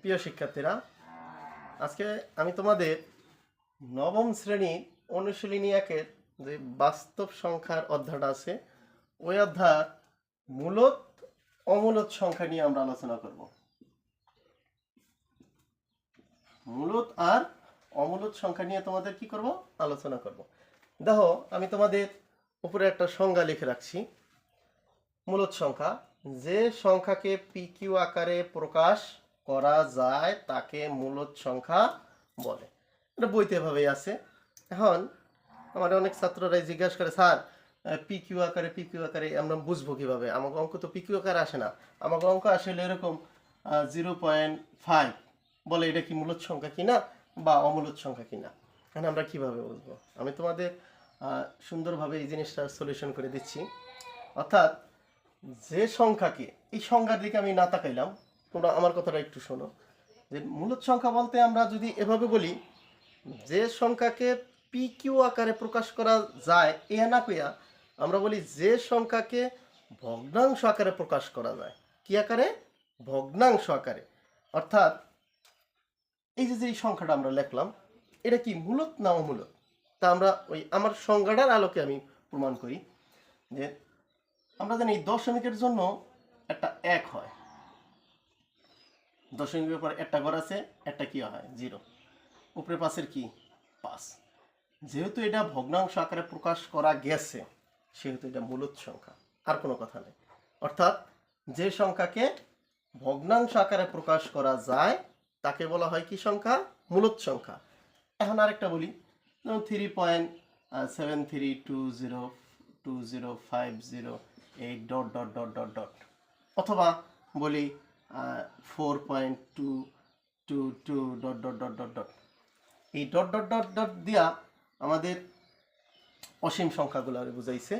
প্রিয় শিক্ষার্থীরা, আজকে আমি তোমাদের নবম শ্রেণির অনুশীলনী একের যে বাস্তব সংখ্যার অধ্যায়টা আছে, ওই অধ্যায় মূলত অমূলত সংখ্যা নিয়ে আমরা আলোচনা করব। মূলত আর অমূলত সংখ্যা নিয়ে তোমাদের কি করব? আলোচনা করব। দেখো, আমি তোমাদের উপরে একটা সংজ্ঞা লিখে রাখছি। মূলত সংখ্যা, যে সংখ্যাকে পিকিউ আকারে প্রকাশ করা যায় তাকে মূলত সংখ্যা বলে। এটা বইতে এভাবেই আছে। এখন আমার অনেক ছাত্ররাই জিজ্ঞাসা করে, স্যার পিকিউ আকারে পিকিউ আকারে আমরা বুঝব কীভাবে? আমাকে অঙ্ক তো পিকিউ আকারে আসে না। আমাকে অঙ্ক আসলে এরকম জিরো পয়েন্ট ফাইভ বলে এটা কি মূলত সংখ্যা কিনা বা অমূলত সংখ্যা কিনা? এখন আমরা কীভাবে বুঝব? আমি তোমাদের সুন্দরভাবে এই জিনিসটা সলিউশন করে দিচ্ছি। অর্থাৎ যে সংখ্যাকে, এই সংখ্যার দিকে আমি না তাকাইলাম তোমরা আমার কথাটা একটু শোনো। যে মূলত সংখ্যা বলতে আমরা যদি এভাবে বলি, যে সংখ্যাকে পি কিউ আকারে প্রকাশ করা যায়, এ না কইয়া আমরা বলি যে সংখ্যাকে ভগ্নাংশ আকারে প্রকাশ করা যায়। কি আকারে? ভগ্নাংশ আকারে। অর্থাৎ এই যে যে সংখ্যাটা আমরা লিখলাম, এটা কি মূলত না অমূলত? তা আমরা ওই আমার সংজ্ঞাটার আলোকে আমি প্রমাণ করি যে আমরা জানি দশমিকের জন্য একটা এক হয়। দশমিকের পর একটা ঘর আছে, একটা কি হয়? জিরো উপরে পাশের কি? পাঁচ। যেহেতু এটা ভগ্নাংশ আকারে প্রকাশ করা গেছে, সেহেতু এটা মূলত সংখ্যা, আর কোনো কথা নেই। অর্থাৎ যে সংখ্যাকে ভগ্নাংশ আকারে প্রকাশ করা যায়, তাকে বলা হয় কি সংখ্যা? মূলত সংখ্যা। এখন আরেকটা বলি। যেমন three point seven three two zero two zero five zero eight dot dot dot dot dot অথবা বলি four point two two two dot dot dot dot dot এই ডট ডট ডট ডট দিয়া আমাদের অসীম সংখ্যাগুলারে বুঝাইছে।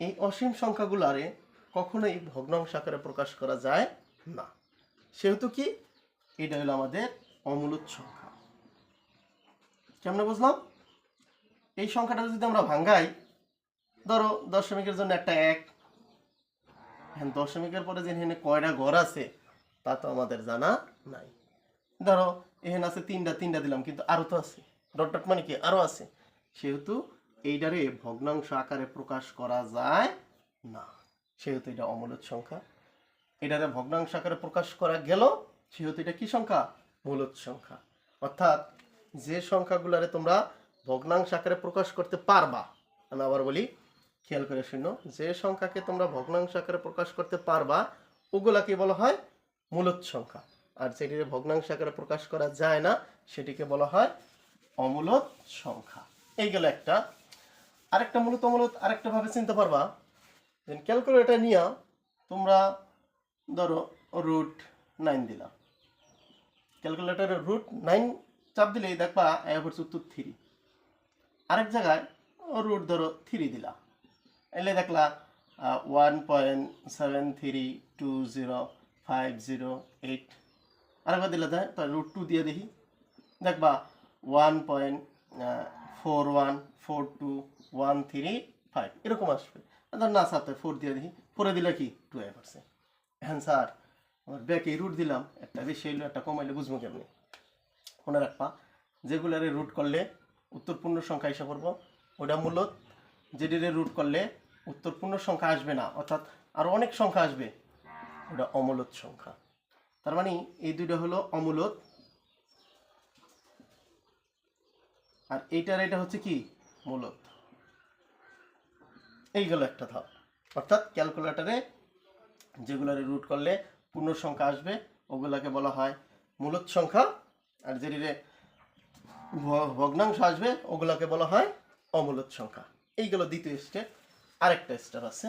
এই অসীম সংখ্যাগুলারে কখনোই ভগ্নাংশ আকারে প্রকাশ করা যায় না। সেহেতু কি? এটা হলো আমাদের অমূলত সংখ্যা। কেমনে বুঝলাম? এই সংখ্যাটা যদি আমরা ভাঙ্গাই ধরো দশমিকের জন্য একটা এক এখন দশমিকের পরে যে এখানে কয়টা ঘর আছে, তা তো আমাদের জানা নাই। ধরো, এখানে আছে তিনটা তিনটা দিলাম, কিন্তু আরও তো আছে। ডট ডট মানে কি? আরও আছে। সেহেতু এইটারে ভগ্নাংশ আকারে প্রকাশ করা যায় না। সেহেতু এটা অমূলত সংখ্যা। এটারে ভগ্নাংশ আকারে প্রকাশ করা গেল, সেহেতু এটা কি সংখ্যা? মূলত সংখ্যা। অর্থাৎ যে সংখ্যাগুলারে তোমরা ভগ্নাংশ আকারে প্রকাশ করতে পারবা, আমি আবার বলি খেয়াল করে শুনো, যে সংখ্যাকে তোমরা ভগ্নাংশ আকারে প্রকাশ করতে পারবা, ওগুলাকে বলা হয় মূলত সংখ্যা। আর যেটিকে ভগ্নাংশ আকারে প্রকাশ করা যায় না, সেটিকে বলা হয় অমূলত সংখ্যা। এই গেল একটা। আরেকটা মূলত অমূলত, আরেকটা ভাবে চিনতে পারবা। ক্যালকুলেটার নিয়ে তোমরা ধরো রুট নাইন দিলাম ক্যালকুলেটারের রুট নাইন চাপ দিলেই দেখবা, এ হচ্ছে উত্তর থ্রি আরেক জায়গায় রুট ধরো থ্রি দিলা। এলে দেখলা one point seven three two zero five zero eight আরেকবার দিলে দেয় রুট টু দিয়ে দেখি। দেখবা one point four one four two one three five এরকম আসবে। ধর না সাথে ফোর দিয়ে দেখি। ফোরে দিলে কি? টু এ পারছে স্যার আমার ব্যাকে রুট দিলাম, একটা বেশি হইল, একটা কমাইলে বুঝব কেমনি? মনে রাখবা, যেগুলারে রুট করলে উত্তর পূর্ণ সংখ্যা হিসাব করব, ওটা মূলত, যেটিরে রুট করলে উত্তর পূর্ণ সংখ্যা আসবে না, অর্থাৎ আরও অনেক সংখ্যা আসবে। ওটা অমূলত সংখ্যা। তার মানে এই দুইটা হলো অমূলত। আর এইটার এটা হচ্ছে কি? মূলত। এই গেল একটা ধাপ। অর্থাৎ ক্যালকুলেটারে যেগুলারে রুট করলে পূর্ণ সংখ্যা আসবে, ওগুলাকে বলা হয় মূলত সংখ্যা। আর যেটিরে ভগ্নাংশ আসবে, ওগুলাকে বলা হয় অমূলত সংখ্যা। এইগুলো দ্বিতীয় স্টেপ আরেকটা স্টার আছে,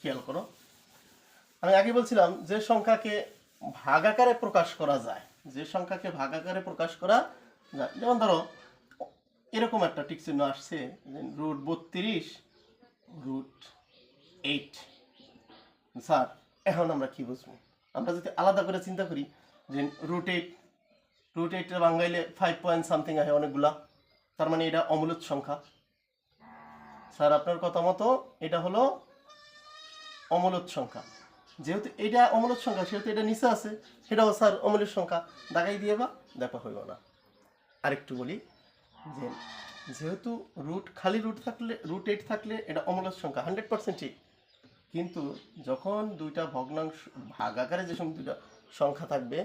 খেয়াল করো। আমি আগে বলছিলাম যে সংখ্যাকে ভাগাকারে প্রকাশ করা যায়, যে সংখ্যাকে ভাগাকারে প্রকাশ করা যায়। যেমন ধরো, এরকম একটা টিক চিহ্ন আসছে রুট বত্রিশ রুট এইট স্যার, এখন আমরা কি বুঝব? আমরা যদি আলাদা করে চিন্তা করি যে রুট এইট রুট এইটটা বাঙ্গাইলে ফাইভ পয়েন্ট সামথিং আছে অনেকগুলা, তার মানে এটা অমূলত সংখ্যা। স্যার, আপনার কথা মতো এটা হলো অমূলত সংখ্যা। যেহেতু এটা অমূলত সংখ্যা, সেহেতু এটা নিচে আছে, সেটাও স্যার অমলের সংখ্যা। দাগাই দিয়ে বা দেখা হইব না। আরেকটু বলি যে, যেহেতু রুট খালি রুট থাকলে রুট এইট থাকলে এটা অমূলত সংখ্যা হান্ড্রেড পার্সেন্ট ঠিক। কিন্তু যখন দুইটা ভগ্নাংশ ভাগ আকারে যে সময় দুইটা সংখ্যা থাকবে,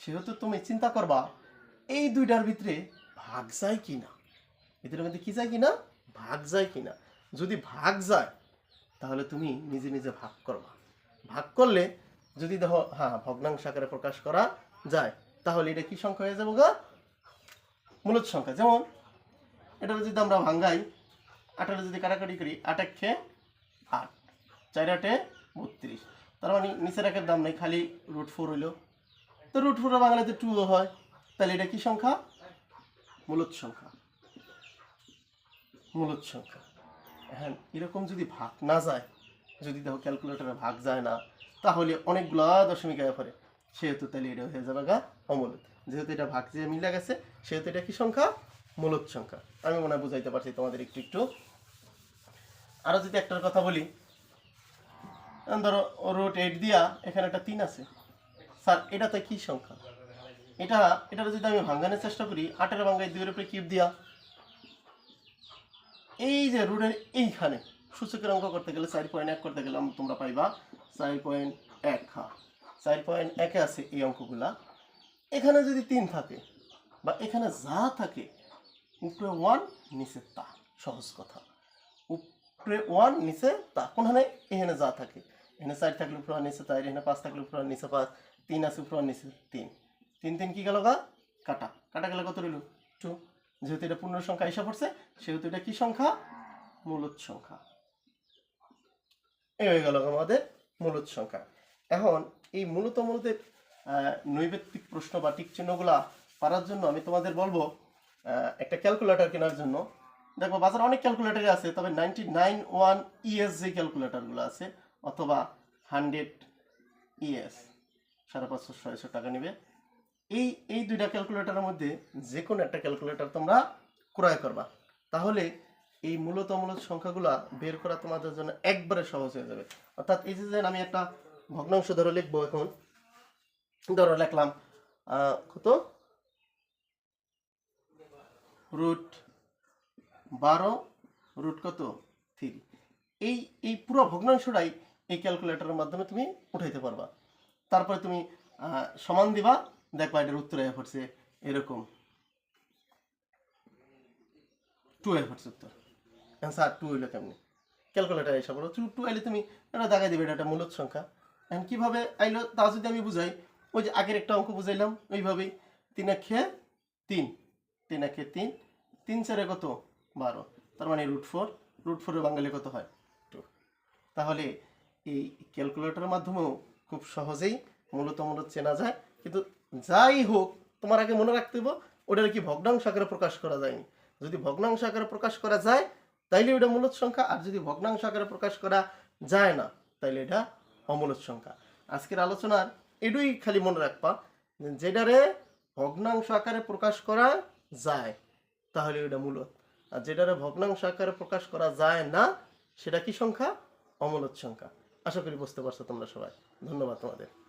সেহেতু তুমি চিন্তা করবা, এই দুইটার ভিতরে ভাগ যায় কি না এদের মধ্যে কি যায় কি না ভাগ যায় কি না যদি ভাগ যায়, তাহলে তুমি নিজে নিজে ভাগ করবা। ভাগ করলে যদি দেখো হ্যাঁ ভগ্নাংশ আকারে প্রকাশ করা যায়, তাহলে এটা কি সংখ্যা হয়ে যাব গা? মূলত সংখ্যা। যেমন এটা যদি আমরা ভাঙ্গাই আঠারো যদি কাটাকাটি করি, আট এক খেয়ে আট, চার আটে বত্রিশ। তার মানে নিচের একের দাম নেই, খালি রুট ফোর হইল। তো রুট ফোর বাংলাতে টু হয়। তাহলে এটা কি সংখ্যা? মূলত সংখ্যা। মূলত সংখ্যা। হ্যাঁ এরকম যদি ভাগ না যায়, যদি দেখো ক্যালকুলেটরে ভাগ যায় না, তাহলে অনেকগুলা দশমিক আয়া পরে সেহেতু তাহলে এটা হয়ে যাবে গা অমূলত। যেহেতু এটা ভাগ যে মিলে গেছে, সেহেতু এটা কি সংখ্যা? মূলত সংখ্যা। আমি মনে হয় বুঝাইতে পারছি তোমাদের একটু একটু। আরও যদি একটার কথা বলি ধরো রুট এইট দিয়া এখানে একটা তিন আছে। স্যার, এটাতে কি সংখ্যা? এটা এটা যদি আমি ভাঙ্গানোর চেষ্টা করি, আটের ভাঙ্গাই দুইয়ের উপরে কিপ দিয়া এই যে রুটের এইখানে সূচকের অঙ্ক করতে গেলে চার পয়েন্ট এক করতে গেলে তোমরা পাইবা চার পয়েন্ট এক, হা। চার পয়েন্ট একে আছে এই অঙ্কগুলা। এখানে যদি তিন থাকে বা এখানে যা থাকে, উপরে ওয়ান নিচে তা। সহজ কথা। উপরে ওয়ান নিচে তা। কোনখানে? এখানে যা থাকে। এখানে চার থাকলে উপরে নিচে চার এখানে পাঁচ থাকলে উপরে নিচে পাঁচ। তিন আছে উপরে নিচে তিন। তিন তিন কি গেল গা? কাটা। কাটা গেলে কত রইল? টু যেহেতু এটা পূর্ণ সংখ্যা এসে পড়ছে, সেহেতু এটা কি সংখ্যা? মূলত সংখ্যা। এই হয়ে গেল আমাদের মূলত সংখ্যা। এখন এই মূলত মূলতের নৈবেত্তিক প্রশ্ন বা টিক চিহ্নগুলা পারার জন্য আমি তোমাদের বলব একটা ক্যালকুলেটর কেনার জন্য। দেখো বাজারে অনেক ক্যালকুলেটরই আছে, তবে নাইনটি নাইন ওয়ান ইএস যে ক্যালকুলেটরগুলো আছে, অথবা হান্ড্রেড ইএস সাড়ে পাঁচশো, ছয়শো টাকা নেবে। এই এই দুইটা ক্যালকুলেটরের মধ্যে যে কোনো একটা ক্যালকুলেটর তোমরা ক্রয় করবা। তাহলে এই মূলত মূলত সংখ্যাগুলা বের করা তোমাদের জন্য একবারে সহজ হয়ে যাবে। অর্থাৎ এই যে আমি একটা ভগ্নাংশ ধরো লিখব এখন, ধরো লিখলাম কত? রুট বারো রুট কত? থ্রি এই এই পুরো ভগ্নাংশটাই এই ক্যালকুলেটরের মাধ্যমে তুমি উঠাইতে পারবা। তারপরে তুমি সমান দিবা দেখবা এটার উত্তর এ পড়ছে, এরকম। টু এ পড়ছে উত্তর। অ্যান্সার টু হইল কেমনি ক্যালকুলেটার এসে বলো টু আইলে তুমি এটা দেখাই দিবে, এটা একটা মূলত সংখ্যা। এখন কীভাবে আইলো, তা যদি আমি বুঝাই, ওই যে আগের একটা অঙ্ক বুঝাইলাম, ওইভাবেই। তিন একে তিন তিন একে তিন তিন চারে কত? বারো। তার মানে রুট ফোর রুট ফোরের বাঙালি কত হয়? টু তাহলে এই ক্যালকুলেটরের মাধ্যমেও খুব সহজেই মূলত মূলত চেনা যায়। কিন্তু যাই হোক, তোমার আগে মনে রাখতে হবে ওটার কি ভগ্নাংশ আকারে প্রকাশ করা যায়নি। যদি ভগ্নাংশ আকারে প্রকাশ করা যায়, তাইলে ওটা মূলত সংখ্যা, আর যদি ভগ্নাংশ আকারে প্রকাশ করা যায় না, তাইলে এটা অমূলত সংখ্যা। আজকের আলোচনার এটুই খালি মনে রাখবা, যেটারে ভগ্নাংশ আকারে প্রকাশ করা যায়, তাহলে ওটা মূলত। আর যেটারে ভগ্নাংশ আকারে প্রকাশ করা যায় না, সেটা কি সংখ্যা? অমূলত সংখ্যা। আশা করি বুঝতে পারছ তোমরা সবাই। ধন্যবাদ তোমাদের।